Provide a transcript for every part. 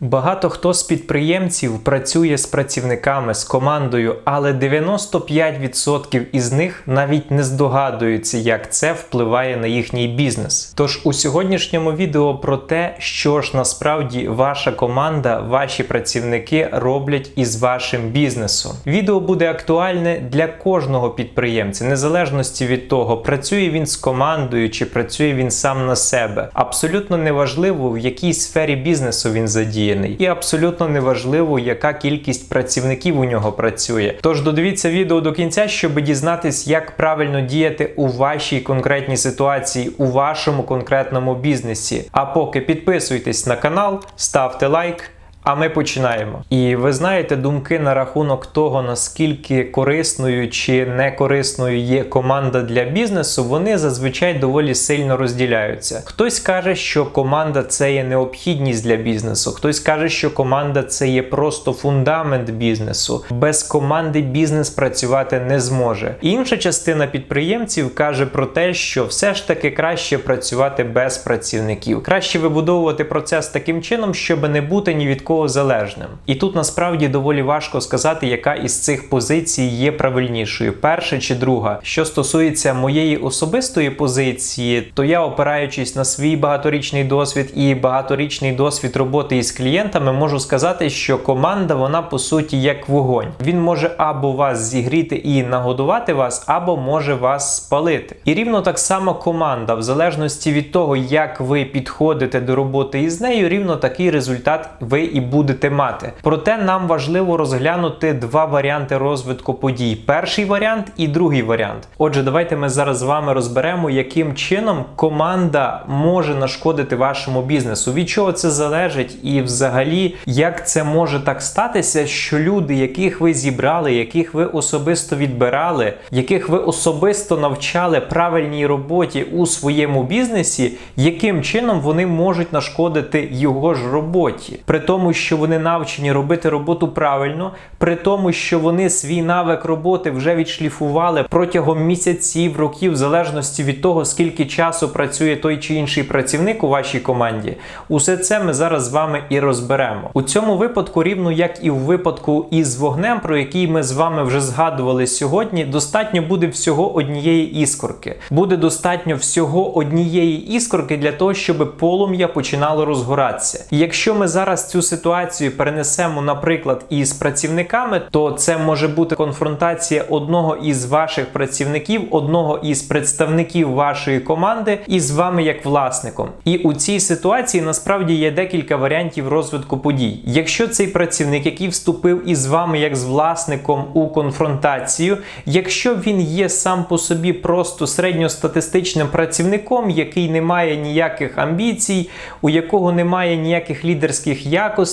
Багато хто з підприємців працює з працівниками, з командою, але 95% із них навіть не здогадуються, як це впливає на їхній бізнес. Тож у сьогоднішньому відео про те, що ж насправді ваша команда, ваші працівники роблять із вашим бізнесом. Відео буде актуальне для кожного підприємця, незалежності від того, працює він з командою чи працює він сам на себе. Абсолютно неважливо, в якій сфері бізнесу він задіяний, і абсолютно неважливо, яка кількість працівників у нього працює. Тож додивіться відео до кінця, щоб дізнатись, як правильно діяти у вашій конкретній ситуації, у вашому конкретному бізнесі. А поки підписуйтесь на канал, ставте лайк. А ми починаємо. І ви знаєте думки на рахунок того, наскільки корисною чи некорисною є команда для бізнесу, вони зазвичай доволі сильно розділяються. Хтось каже, що команда це є необхідність для бізнесу, хтось каже, що команда це є просто фундамент бізнесу. Без команди бізнес працювати не зможе. Інша частина підприємців каже про те, що все ж таки краще працювати без працівників, краще вибудовувати процес таким чином, щоб не бути ні від кого залежним. І тут насправді доволі важко сказати, яка із цих позицій є правильнішою, перша чи друга. Що стосується моєї особистої позиції, то я, опираючись на свій багаторічний досвід і багаторічний досвід роботи із клієнтами, можу сказати, що команда вона по суті як вогонь. Він може або вас зігріти і нагодувати вас, або може вас спалити. І рівно так само команда, в залежності від того, як ви підходите до роботи із нею, рівно такий результат ви і будете мати. Проте нам важливо розглянути два варіанти розвитку подій: перший варіант і другий варіант. Отже, давайте ми зараз з вами розберемо, яким чином команда може нашкодити вашому бізнесу, від чого це залежить, і взагалі як це може так статися, що люди, яких ви зібрали, яких ви особисто відбирали, яких ви особисто навчали правильній роботі у своєму бізнесі, яким чином вони можуть нашкодити його ж роботі, при тому, що вони навчені робити роботу правильно, при тому, що вони свій навик роботи вже відшліфували протягом місяців, років, в залежності від того, скільки часу працює той чи інший працівник у вашій команді. Усе це ми зараз з вами і розберемо. У цьому випадку, рівно як і в випадку із вогнем, про який ми з вами вже згадували сьогодні, достатньо буде всього однієї іскорки. Буде достатньо всього однієї іскорки для того, щоб полум'я починало розгоратися. І якщо ми зараз цю ситуацію перенесемо, наприклад, із працівниками, то це може бути конфронтація одного із ваших працівників, одного із представників вашої команди із вами як власником. І у цій ситуації насправді є декілька варіантів розвитку подій. Якщо цей працівник, який вступив із вами як з власником у конфронтацію, якщо він є сам по собі просто середньостатистичним працівником, який не має ніяких амбіцій, у якого немає ніяких лідерських якостей,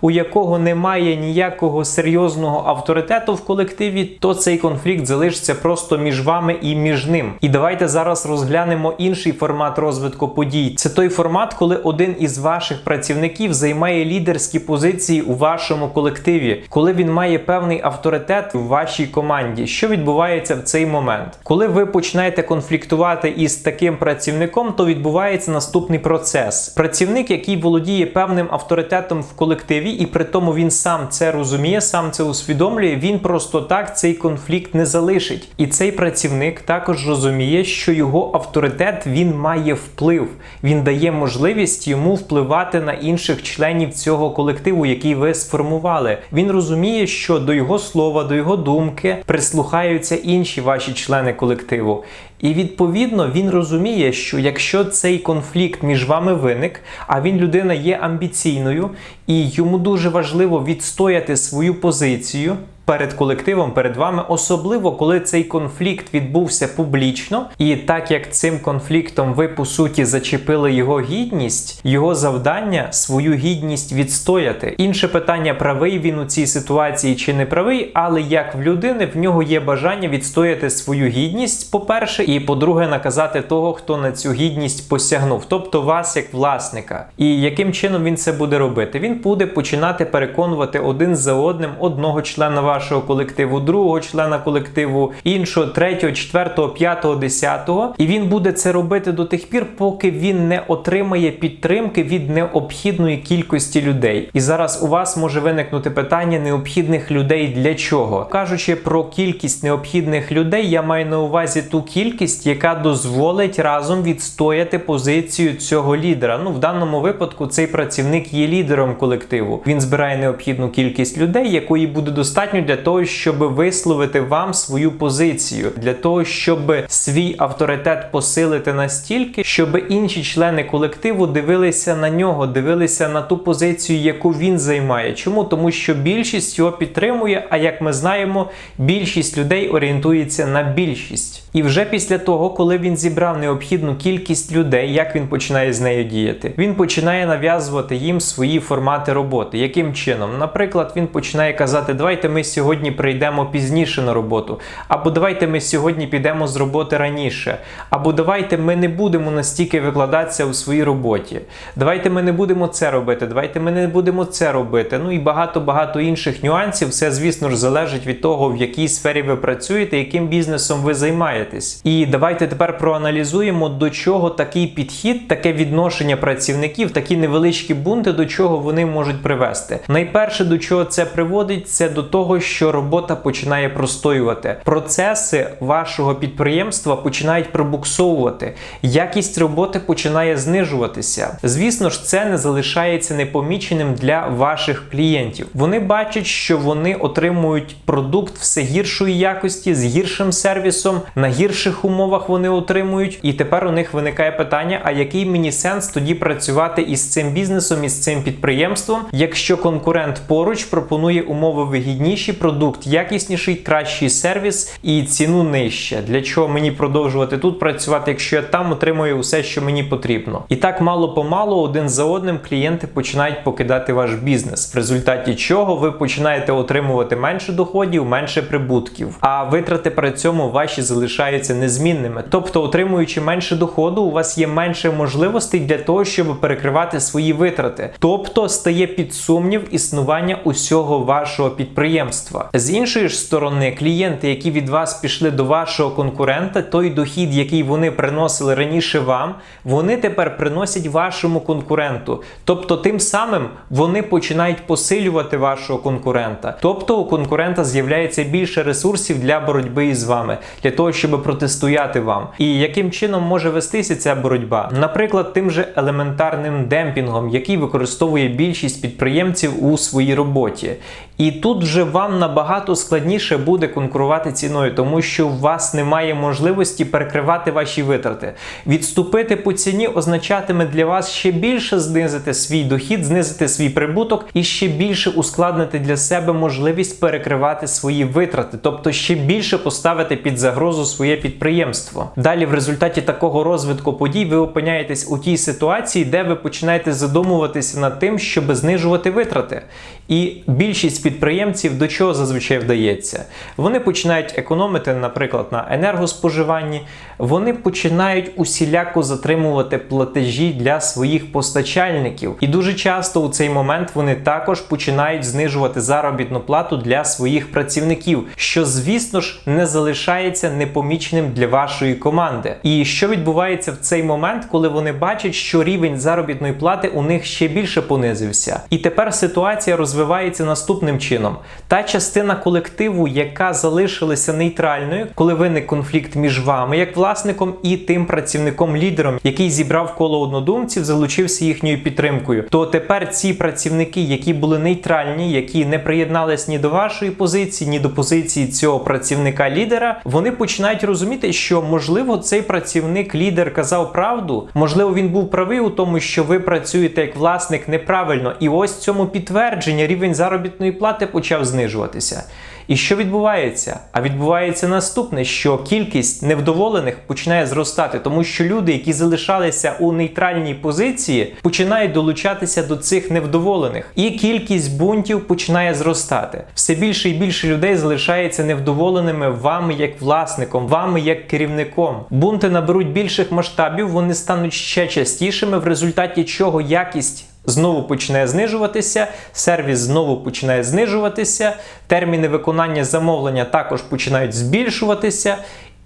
у якого немає ніякого серйозного авторитету в колективі, то цей конфлікт залишиться просто між вами і між ним. І давайте зараз розглянемо інший формат розвитку подій. Це той формат, коли один із ваших працівників займає лідерські позиції у вашому колективі, коли він має певний авторитет у вашій команді. Що відбувається в цей момент? Коли ви починаєте конфліктувати із таким працівником, то відбувається наступний процес. Працівник, який володіє певним авторитетом в колективі, і при тому він сам це розуміє, сам це усвідомлює. Він просто так цей конфлікт не залишить. І цей працівник також розуміє, що його авторитет він має вплив, він дає можливість йому впливати на інших членів цього колективу, який ви сформували. Він розуміє, що до його слова, до його думки прислухаються інші ваші члени колективу. І відповідно він розуміє, що якщо цей конфлікт між вами виник, а він людина є амбіційною, і йому дуже важливо відстояти свою позицію. Перед колективом, перед вами, особливо коли цей конфлікт відбувся публічно, і так як цим конфліктом ви по суті зачепили його гідність, його завдання свою гідність відстояти. Інше питання, правий він у цій ситуації чи не правий, але як в людини в нього є бажання відстояти свою гідність, по-перше, і по-друге, наказати того, хто на цю гідність посягнув, тобто вас як власника. І яким чином він це буде робити? Він буде починати переконувати один за одним одного члена вашої вашого колективу, другого члена колективу, іншого, третього, четвертого, п'ятого, десятого. І він буде це робити до тих пір, поки він не отримає підтримки від необхідної кількості людей. І зараз у вас може виникнути питання необхідних людей для чого? Кажучи про кількість необхідних людей, я маю на увазі ту кількість, яка дозволить разом відстояти позицію цього лідера. Ну, в даному випадку цей працівник є лідером колективу. Він збирає необхідну кількість людей, якої буде достатньо для того, щоб висловити вам свою позицію, для того, щоб свій авторитет посилити настільки, щоб інші члени колективу дивилися на нього, дивилися на ту позицію, яку він займає. Чому? Тому що більшість його підтримує. А як ми знаємо, більшість людей орієнтується на більшість. І вже після того, коли він зібрав необхідну кількість людей, як він починає з нею діяти, він починає нав'язувати їм свої формати роботи. Яким чином? Наприклад, він починає казати: Давайте ми сьогодні прийдемо пізніше на роботу, або давайте ми сьогодні підемо з роботи раніше, або давайте ми не будемо настільки викладатися у своїй роботі. Давайте ми не будемо це робити, давайте ми не будемо це робити. Ну і багато багато інших нюансів. Все, звісно ж, залежить від того, в якій сфері ви працюєте, яким бізнесом ви займаєтесь. І давайте тепер проаналізуємо, до чого такий підхід, таке відношення працівників, такі невеличкі бунти, до чого вони можуть привести. Найперше, до чого це приводить, це до того, що робота починає простоювати. Процеси вашого підприємства починають пробуксовувати, якість роботи починає знижуватися. Звісно ж, це не залишається непоміченим для ваших клієнтів. Вони бачать, що вони отримують продукт все гіршої якості з гіршим сервісом, на гірших умовах вони отримують. І тепер у них виникає питання: а який мені сенс тоді працювати із цим бізнесом, із цим підприємством, якщо конкурент поруч пропонує умови вигідніші, продукт якісніший, кращий сервіс і ціну нижче. Для чого мені продовжувати тут працювати, якщо я там отримую усе, що мені потрібно? І так мало помалу один за одним клієнти починають покидати ваш бізнес, в результаті чого ви починаєте отримувати менше доходів, менше прибутків, а витрати при цьому ваші залишаються незмінними. Тобто, отримуючи менше доходу, у вас є менше можливостей для того, щоб перекривати свої витрати. Тобто стає під сумнів існування усього вашого підприємства. З іншої ж сторони, клієнти, які від вас пішли до вашого конкурента, той дохід, який вони приносили раніше вам, вони тепер приносять вашому конкуренту. Тобто, тим самим вони починають посилювати вашого конкурента. Тобто у конкурента з'являється більше ресурсів для боротьби із вами, для того, щоб протистояти вам. І яким чином може вестися ця боротьба? Наприклад, тим же елементарним демпінгом, який використовує більшість підприємців у своїй роботі. І тут вже вам набагато складніше буде конкурувати ціною, тому що у вас немає можливості перекривати ваші витрати. Відступити по ціні означатиме для вас ще більше знизити свій дохід, знизити свій прибуток і ще більше ускладнити для себе можливість перекривати свої витрати, тобто ще більше поставити під загрозу своє підприємство. Далі, в результаті такого розвитку подій, ви опиняєтесь у тій ситуації, де ви починаєте задумуватися над тим, щоб знижувати витрати. І більшість підприємців до чого зазвичай вдається? Вони починають економити, наприклад, на енергоспоживанні, вони починають усіляко затримувати платежі для своїх постачальників. І дуже часто у цей момент вони також починають знижувати заробітну плату для своїх працівників, що, звісно ж, не залишається непоміченим для вашої команди. І що відбувається в цей момент, коли вони бачать, що рівень заробітної плати у них ще більше понизився. І тепер ситуація розвивається наступним чином: та частина колективу, яка залишилася нейтральною, коли виник конфлікт між вами, як власником, і тим працівником-лідером, який зібрав коло однодумців, залучився їхньою підтримкою. То тепер ці працівники, які були нейтральні, які не приєднались ні до вашої позиції, ні до позиції цього працівника-лідера, вони починають розуміти, що можливо цей працівник-лідер казав правду, можливо, він був правий у тому, що ви працюєте як власник неправильно, і ось цьому підтвердження рівень заробітної плати почав знижуватися. І що відбувається? А відбувається наступне, що кількість невдоволених починає зростати, тому що люди, які залишалися у нейтральній позиції, починають долучатися до цих невдоволених, і кількість бунтів починає зростати. Все більше і більше людей залишається невдоволеними вами як власником, вами як керівником. Бунти наберуть більших масштабів, вони стануть ще частішими, в результаті чого якість знову починає знижуватися, сервіс знову починає знижуватися, терміни виконання замовлення також починають збільшуватися.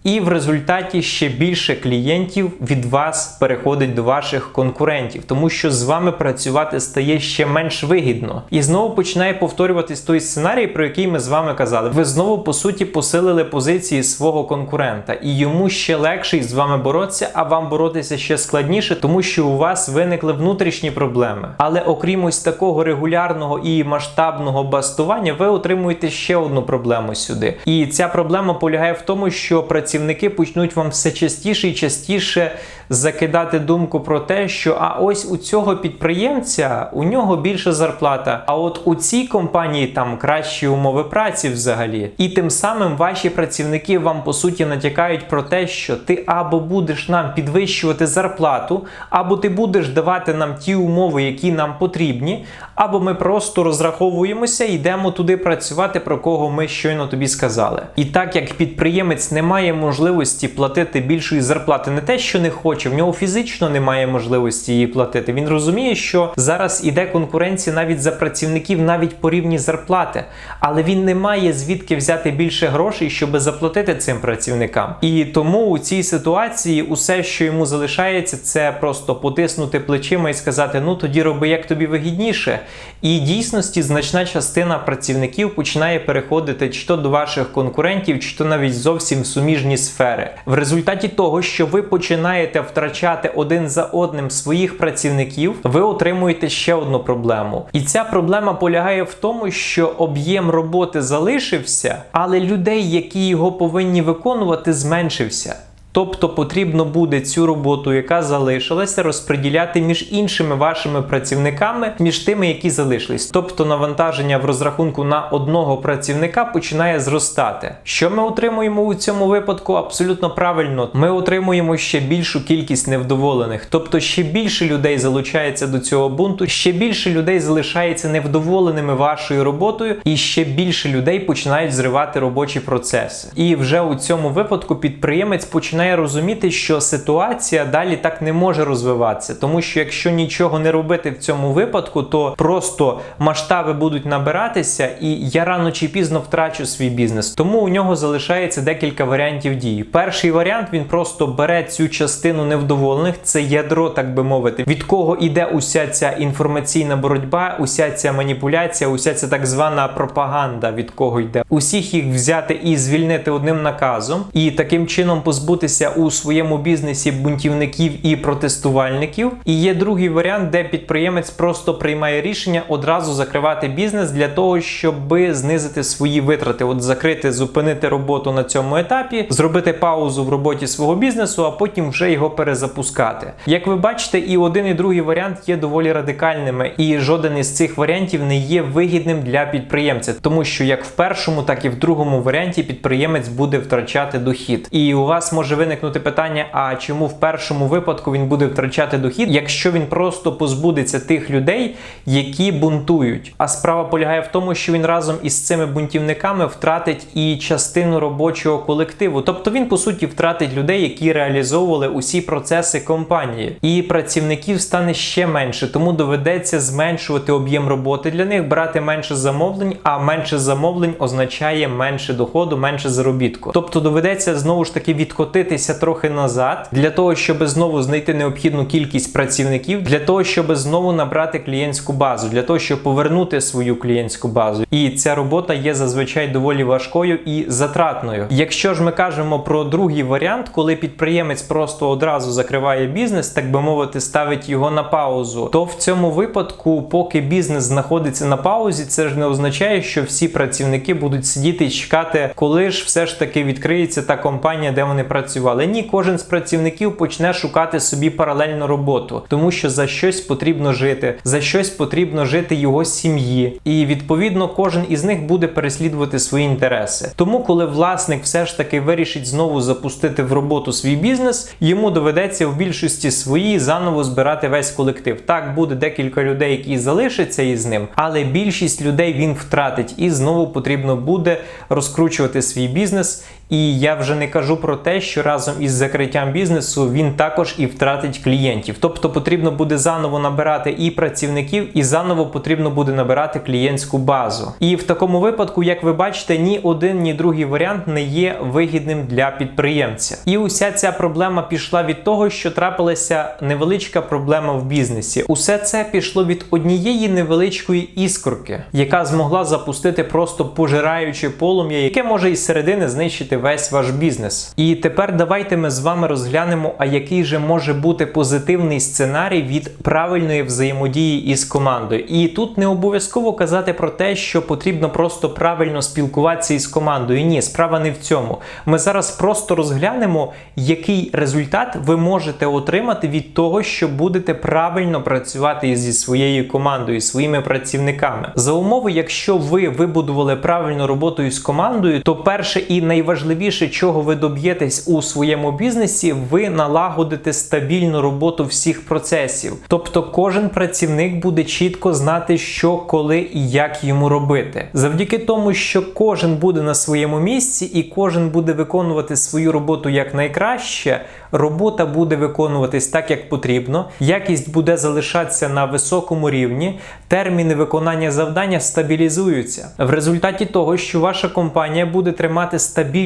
І в результаті ще більше клієнтів від вас переходить до ваших конкурентів, тому що з вами працювати стає ще менш вигідно. І знову починає повторюватись той сценарій, про який ми з вами казали. Ви знову по суті посилили позиції свого конкурента, і йому ще легше з вами боротися, а вам боротися ще складніше, тому що у вас виникли внутрішні проблеми. Але окрім ось такого регулярного і масштабного бастування, ви отримуєте ще одну проблему сюди. І ця проблема полягає в тому, що працівники працівники почнуть вам все частіше і частіше закидати думку про те, що а ось у цього підприємця у нього більша зарплата, а от у цій компанії там кращі умови праці взагалі. І тим самим ваші працівники вам по суті натякають про те, що ти або будеш нам підвищувати зарплату, або ти будеш давати нам ті умови, які нам потрібні, або ми просто розраховуємося і йдемо туди працювати, про кого ми щойно тобі сказали. І так як підприємець не має можливості платити більшої зарплати, не те, що не хоче, в нього фізично немає можливості її платити. Він розуміє, що зараз іде конкуренція навіть за працівників, навіть по рівні зарплати, але він не має звідки взяти більше грошей, щоб заплатити цим працівникам. І тому у цій ситуації усе, що йому залишається, це просто потиснути плечима і сказати: ну тоді роби як тобі вигідніше. І дійсності значна частина працівників починає переходити чи то до ваших конкурентів, чи то навіть зовсім в суміжні сфери. В результаті того, що ви починаєте втрачати один за одним своїх працівників, ви отримуєте ще одну проблему. І ця проблема полягає в тому, що об'єм роботи залишився, але людей, які його повинні виконувати, зменшився. Тобто потрібно буде цю роботу, яка залишилася, розподіляти між іншими вашими працівниками, між тими, які залишились. Тобто навантаження в розрахунку на одного працівника починає зростати. Що ми отримуємо у цьому випадку? Абсолютно правильно, ми отримуємо ще більшу кількість невдоволених, тобто ще більше людей залучається до цього бунту, ще більше людей залишається невдоволеними вашою роботою, і ще більше людей починають зривати робочі процеси. І вже у цьому випадку підприємець починає починає розуміти, що ситуація далі так не може розвиватися, тому що якщо нічого не робити в цьому випадку, то просто масштаби будуть набиратися, і я рано чи пізно втрачу свій бізнес. Тому у нього залишається декілька варіантів дії. Перший варіант він просто бере цю частину невдоволених, це ядро, так би мовити, від кого іде уся ця інформаційна боротьба, уся ця маніпуляція, уся ця так звана пропаганда, від кого йде. Усіх їх взяти і звільнити одним наказом, і таким чином позбутися у своєму бізнесі бунтівників і протестувальників. І є другий варіант, де підприємець просто приймає рішення одразу закривати бізнес для того, щоб знизити свої витрати, от закрити, зупинити роботу на цьому етапі, зробити паузу в роботі свого бізнесу, а потім вже його перезапускати. Як ви бачите, і один і другий варіант є доволі радикальними, і жоден із цих варіантів не є вигідним для підприємця, тому що як в першому, так і в другому варіанті підприємець буде втрачати дохід, і у вас може виникнути питання: а чому в першому випадку він буде втрачати дохід, якщо він просто позбудеться тих людей, які бунтують? А справа полягає в тому, що він разом із цими бунтівниками втратить і частину робочого колективу. Тобто він по суті втратить людей, які реалізовували усі процеси компанії, і працівників стане ще менше, тому доведеться зменшувати об'єм роботи для них, брати менше замовлень, а менше замовлень означає менше доходу, менше заробітку. Тобто доведеться знову ж таки відкотити відкотитися трохи назад для того, щоб знову знайти необхідну кількість працівників, для того, щоб знову набрати клієнтську базу, для того, щоб повернути свою клієнтську базу. І ця робота є зазвичай доволі важкою і затратною. Якщо ж ми кажемо про другий варіант, коли підприємець просто одразу закриває бізнес, так би мовити, ставить його на паузу, то в цьому випадку, поки бізнес знаходиться на паузі, це ж не означає, що всі працівники будуть сидіти і чекати, коли ж все ж таки відкриється та компанія, де вони працюють працювали. Ні, кожен з працівників почне шукати собі паралельну роботу, тому що за щось потрібно жити, за щось потрібно жити його сім'ї, і відповідно кожен із них буде переслідувати свої інтереси. Тому, коли власник все ж таки вирішить знову запустити в роботу свій бізнес, йому доведеться в більшості своїй заново збирати весь колектив. Так буде декілька людей, які залишаться із ним, але більшість людей він втратить, і знову потрібно буде розкручувати свій бізнес І я вже не кажу про те, що разом із закриттям бізнесу він також і втратить клієнтів. Тобто потрібно буде заново набирати і працівників, і заново потрібно буде набирати клієнтську базу. І в такому випадку, як ви бачите, ні один, ні другий варіант не є вигідним для підприємця. І уся ця проблема пішла від того, що трапилася невеличка проблема в бізнесі. Усе це пішло від однієї невеличкої іскорки, яка змогла запустити просто пожираюче полум'я, яке може із середини знищити весь ваш бізнес. І тепер давайте ми з вами розглянемо, а який же може бути позитивний сценарій від правильної взаємодії із командою. І тут не обов'язково казати про те, що потрібно просто правильно спілкуватися із командою. Ні, справа не в цьому. Ми зараз просто розглянемо, який результат ви можете отримати від того, що будете правильно працювати зі своєю командою, своїми працівниками. За умови, якщо ви вибудували правильну роботу із командою, то перше і найважливіше, чого ви доб'єтесь у своєму бізнесі, ви налагодите стабільну роботу всіх процесів. Тобто кожен працівник буде чітко знати, що, коли і як йому робити. Завдяки тому, що кожен буде на своєму місці і кожен буде виконувати свою роботу як найкраще, робота буде виконуватись так, як потрібно, якість буде залишатися на високому рівні, терміни виконання завдання стабілізуються. В результаті того, що ваша компанія буде тримати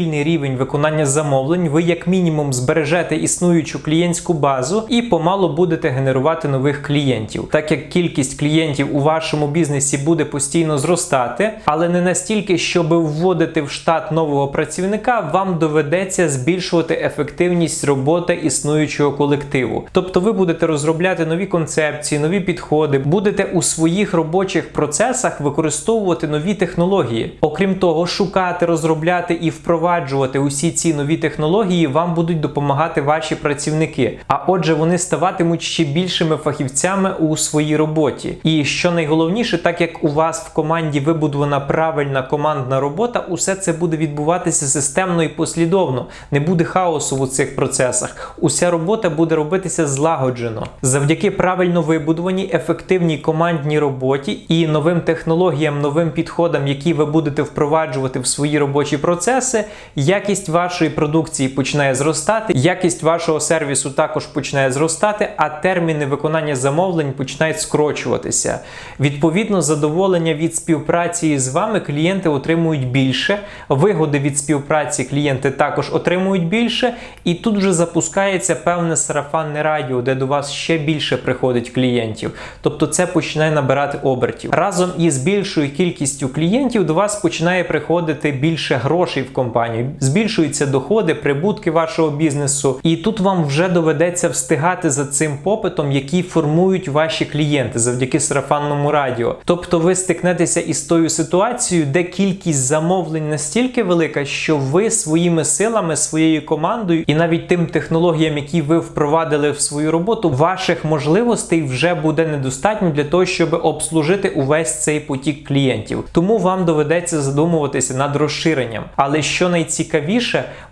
стабільний рівень виконання замовлень, ви як мінімум збережете існуючу клієнтську базу і помалу будете генерувати нових клієнтів, так як кількість клієнтів у вашому бізнесі буде постійно зростати, але не настільки, щоб вводити в штат нового працівника, вам доведеться збільшувати ефективність роботи існуючого колективу. Тобто ви будете розробляти нові концепції, нові підходи, будете у своїх робочих процесах використовувати нові технології. Окрім того, шукати, розробляти і впроваджувати усі ці нові технології вам будуть допомагати ваші працівники. А отже, вони ставатимуть ще більшими фахівцями у своїй роботі. І що найголовніше, так як у вас в команді вибудована правильна командна робота, усе це буде відбуватися системно і послідовно. Не буде хаосу у цих процесах. Уся робота буде робитися злагоджено. Завдяки правильно вибудованій ефективній командній роботі і новим технологіям, новим підходам, які ви будете впроваджувати в свої робочі процеси, якість вашої продукції починає зростати, якість вашого сервісу також починає зростати, а терміни виконання замовлень починають скорочуватися. Відповідно, задоволення від співпраці з вами клієнти отримують більше, вигоди від співпраці клієнти також отримують більше, і тут вже запускається певне сарафанне радіо, де до вас ще більше приходить клієнтів. Тобто це починає набирати обертів. Разом із більшою кількістю клієнтів до вас починає приходити більше грошей в компанію, збільшуються доходи, прибутки вашого бізнесу, і тут вам вже доведеться встигати за цим попитом, який формують ваші клієнти завдяки сарафанному радіо. Тобто ви стикнетеся із тою ситуацією, де кількість замовлень настільки велика, що ви своїми силами, своєю командою і навіть тим технологіям, які ви впровадили в свою роботу, ваших можливостей вже буде недостатньо для того, щоб обслужити увесь цей потік клієнтів. Тому вам доведеться задумуватися над розширенням. Але що найцікавіше,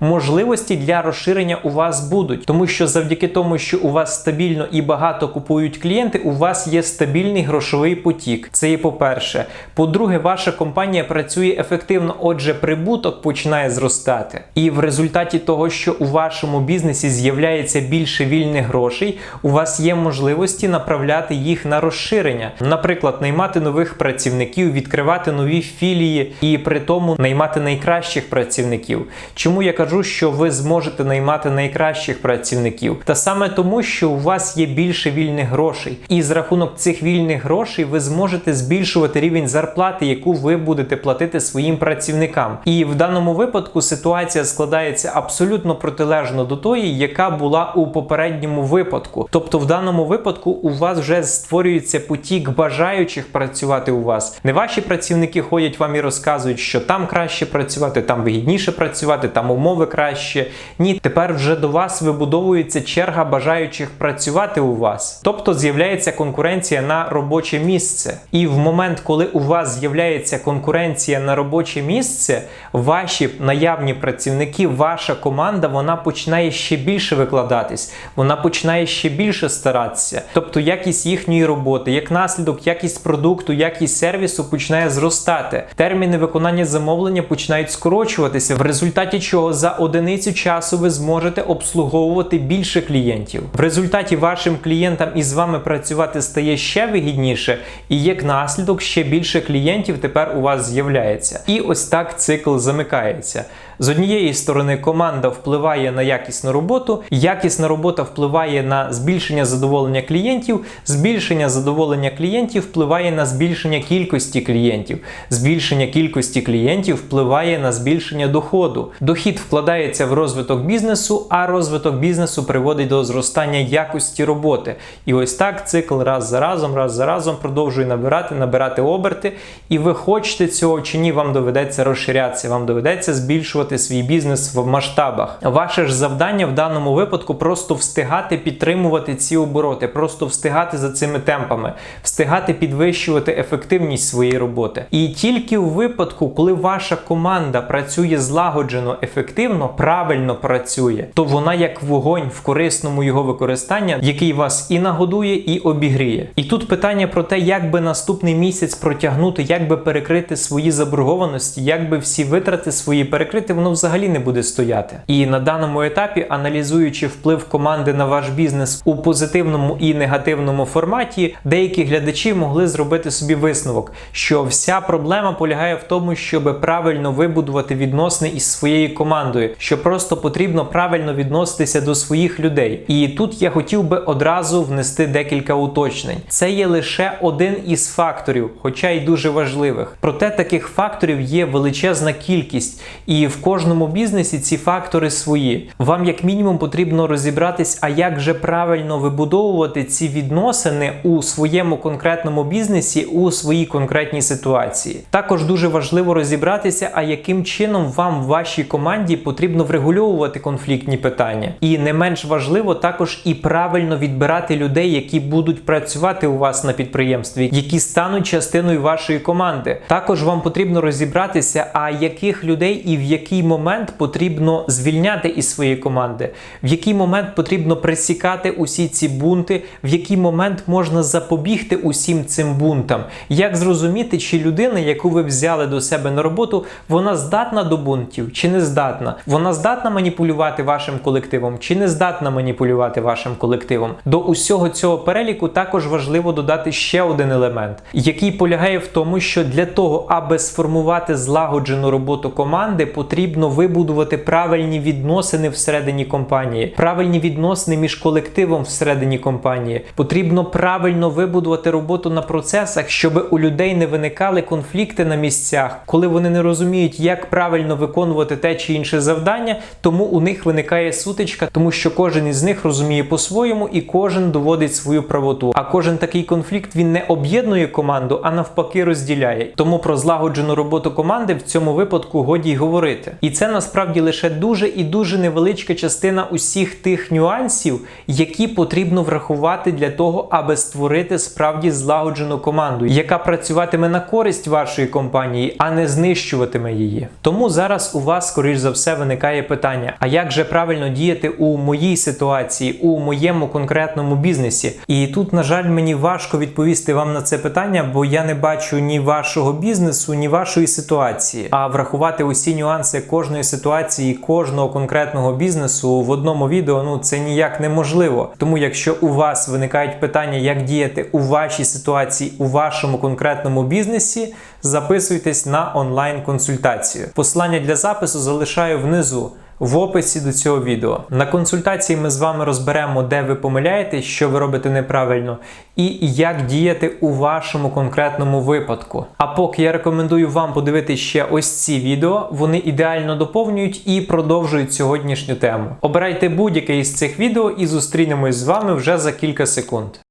можливості для розширення у вас будуть, тому що завдяки тому, що у вас стабільно і багато купують клієнти, у вас є стабільний грошовий потік. Це є по-перше. По-друге, ваша компанія працює ефективно, отже, прибуток починає зростати. І в результаті того, що у вашому бізнесі з'являється більше вільних грошей, у вас є можливості направляти їх на розширення, наприклад, наймати нових працівників, відкривати нові філії і при тому наймати найкращих працівників. Чому я кажу, що ви зможете наймати найкращих працівників? Та саме тому, що у вас є більше вільних грошей, і з рахунок цих вільних грошей ви зможете збільшувати рівень зарплати, яку ви будете платити своїм працівникам. І в даному випадку ситуація складається абсолютно протилежно до тої, яка була у попередньому випадку. Тобто, в даному випадку у вас вже створюється потік бажаючих працювати у вас. Не ваші працівники ходять вам і розказують, що там краще працювати, там вигідніше працювати, там умови краще. Ні, тепер вже до вас вибудовується черга бажаючих працювати у вас. Тобто з'являється конкуренція на робоче місце. І в момент, коли у вас з'являється конкуренція на робоче місце, ваші наявні працівники, ваша команда, вона починає ще більше викладатись, вона починає ще більше старатися. Тобто якість їхньої роботи, як наслідок, якість продукту, якість сервісу починає зростати. Терміни виконання замовлення починають скорочуватися результаті чого за одиницю часу ви зможете обслуговувати більше клієнтів. В результаті вашим клієнтам із вами працювати стає ще вигідніше, і як наслідок ще більше клієнтів тепер у вас з'являється. І ось так цикл замикається. З однієї сторони, команда впливає на якісну роботу, якісна робота впливає на збільшення задоволення клієнтів, збільшення задоволення клієнтів впливає на збільшення кількості клієнтів, збільшення кількості клієнтів впливає на збільшення доходу. Дохід вкладається в розвиток бізнесу, а розвиток бізнесу приводить до зростання якості роботи. І ось так цикл раз за разом, раз за разом продовжує набирати, набирати оберти. І ви хочете цього чи ні, вам доведеться розширятися, вам доведеться збільшувати свій бізнес в масштабах. Ваше ж завдання в даному випадку просто встигати підтримувати ці обороти, просто встигати за цими темпами, встигати підвищувати ефективність своєї роботи. І тільки у випадку, коли ваша команда працює злагоджено, ефективно, правильно працює, то вона як вогонь в корисному його використанні, який вас і нагодує, і обігріє. І тут питання про те, як би наступний місяць протягнути, як би перекрити свої заборгованості, як би всі витрати свої перекрити, воно взагалі не буде стояти. І на даному етапі, аналізуючи вплив команди на ваш бізнес у позитивному і негативному форматі, деякі глядачі могли зробити собі висновок, що вся проблема полягає в тому, щоб правильно вибудувати відносини із своєю командою, що просто потрібно правильно відноситися до своїх людей. І тут я хотів би одразу внести декілька уточнень. Це є лише один із факторів, хоча й дуже важливих. Проте таких факторів є величезна кількість, і в кожному бізнесі ці фактори свої. Вам, як мінімум, потрібно розібратись, а як же правильно вибудовувати ці відносини у своєму конкретному бізнесі, у своїй конкретній ситуації. Також дуже важливо розібратися, а яким чином вам в вашій команді потрібно врегульовувати конфліктні питання. І не менш важливо також і правильно відбирати людей, які будуть працювати у вас на підприємстві, які стануть частиною вашої команди. Також вам потрібно розібратися, а яких людей і в який момент потрібно звільняти із своєї команди, в який момент потрібно пресікати усі ці бунти, в який момент можна запобігти усім цим бунтам. Як зрозуміти, чи людина, яку ви взяли до себе на роботу, вона здатна до бунтів чи не здатна? Вона здатна маніпулювати вашим колективом, чи не здатна маніпулювати вашим колективом? До усього цього переліку також важливо додати ще один елемент, який полягає в тому, що для того, аби сформувати злагоджену роботу команди, потрібно вибудувати правильні відносини всередині компанії, правильні відносини між колективом всередині компанії. Потрібно правильно вибудувати роботу на процесах, щоб у людей не виникали конфлікти на місцях, коли вони не розуміють, як правильно виконувати те чи інше завдання, тому у них виникає сутичка, тому що кожен із них розуміє по-своєму і кожен доводить свою правоту. А кожен такий конфлікт він не об'єднує команду, а навпаки розділяє. Тому про злагоджену роботу команди в цьому випадку годі й говорити. І це насправді лише дуже і дуже невеличка частина усіх тих нюансів, які потрібно врахувати для того, аби створити справді злагоджену команду, яка працюватиме на користь вашої компанії, а не знищуватиме її. Тому зараз у вас, скоріш за все, виникає питання: а як же правильно діяти у моїй ситуації, у моєму конкретному бізнесі? І тут, на жаль, мені важко відповісти вам на це питання, бо я не бачу ні вашого бізнесу, ні вашої ситуації. А врахувати усі нюанси кожної ситуації, кожного конкретного бізнесу в одному відео ну це ніяк неможливо. Тому, якщо у вас виникають питання, як діяти у вашій ситуації, у вашому конкретному бізнесі, записуйтесь на онлайн-консультацію. Посилання для запису залишаю внизу. В описі до цього відео на консультації ми з вами розберемо, де ви помиляєтесь, що ви робите неправильно, і як діяти у вашому конкретному випадку. А поки я рекомендую вам подивитися ще ось ці відео, вони ідеально доповнюють і продовжують сьогоднішню тему. Обирайте будь-яке із цих відео і зустрінемось з вами вже за кілька секунд.